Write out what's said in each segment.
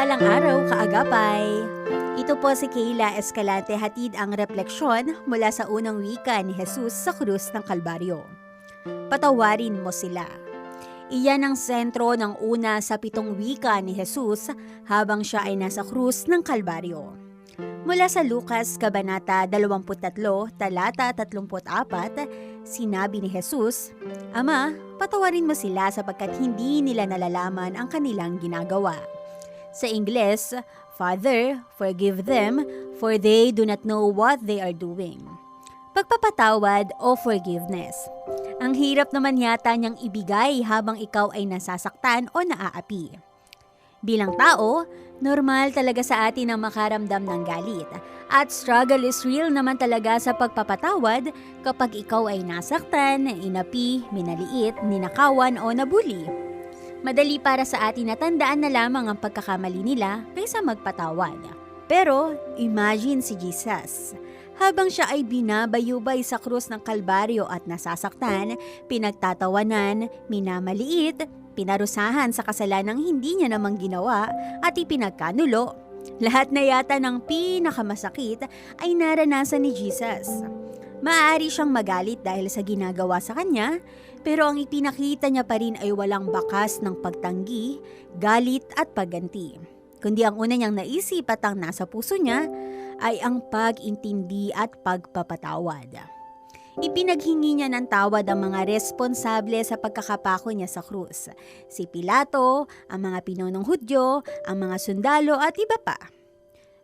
Mapagpalang araw, kaagapay! Ito po si Kayla Escalante hatid ang refleksyon mula sa unang wika ni Jesus sa krus ng Kalbaryo. Patawarin mo sila. Iyan ang sentro ng una sa pitong wika ni Jesus habang siya ay nasa krus ng Kalbaryo. Mula sa Lucas Kabanata 23, talata 34, sinabi ni Jesus, Ama, patawarin mo sila sapagkat hindi nila nalalaman ang kanilang ginagawa. Sa Ingles, Father, forgive them, for they do not know what they are doing. Pagpapatawad o forgiveness. Ang hirap naman yata niyang ibigay habang ikaw ay nasasaktan o naaapi. Bilang tao, normal talaga sa atin ang makaramdam ng galit. At struggle is real naman talaga sa pagpapatawad kapag ikaw ay nasaktan, inapi, minaliit, ninakawan o nabuli. Madali para sa atin na tandaan na lamang ang pagkakamali nila kaysa magpatawad. Pero imagine si Jesus. Habang siya ay binabayubay sa krus ng Kalbaryo at nasasaktan, pinagtatawanan, minamaliit, pinarusahan sa kasalanang hindi niya namang ginawa at ipinagkanulo. Lahat na yata ng pinakamasakit ay naranasan ni Jesus. Maaari siyang magalit dahil sa ginagawa sa kanya, pero ang ipinakita niya pa rin ay walang bakas ng pagtanggi, galit at pagganti. Kundi ang una niyang naisip at ang nasa puso niya ay ang pag-intindi at pagpapatawad. Ipinaghingi niya ng tawad ang mga responsable sa pagkakapako niya sa krus. Si Pilato, ang mga pinonong Hudyo, ang mga sundalo at iba pa.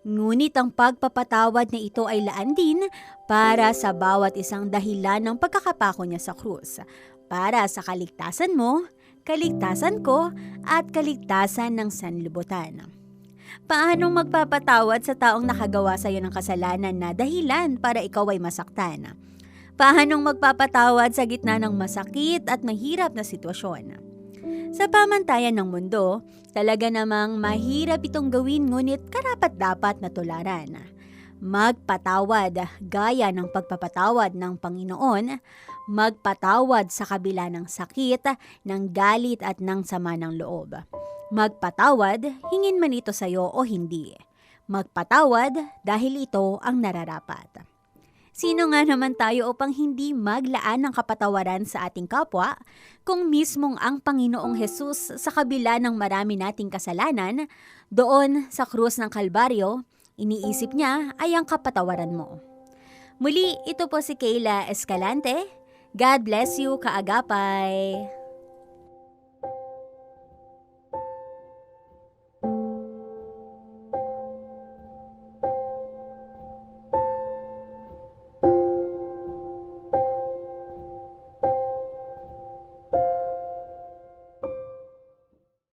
Ngunit ang pagpapatawad na ito ay laan din para sa bawat isang dahilan ng pagkakapako niya sa krus. Para sa kaligtasan mo, kaligtasan ko, at kaligtasan ng sanlibutan. Paanong magpapatawad sa taong nakagawa sa iyo ng kasalanan na dahilan para ikaw ay masaktan? Paanong magpapatawad sa gitna ng masakit at mahirap na sitwasyon? Sa pamantayan ng mundo, talaga namang mahirap itong gawin ngunit karapat dapat na tularan. Magpatawad gaya ng pagpapatawad ng Panginoon, magpatawad sa kabila ng sakit, ng galit at ng sama ng loob. Magpatawad, hingin man ito sa iyo o hindi. Magpatawad dahil ito ang nararapat. Sino nga naman tayo upang hindi maglaan ng kapatawaran sa ating kapwa kung mismong ang Panginoong Hesus sa kabila ng marami nating kasalanan, doon sa krus ng Kalbaryo, iniisip niya ay ang kapatawaran mo. Muli, ito po si Kayla Escalante. God bless you, kaagapay!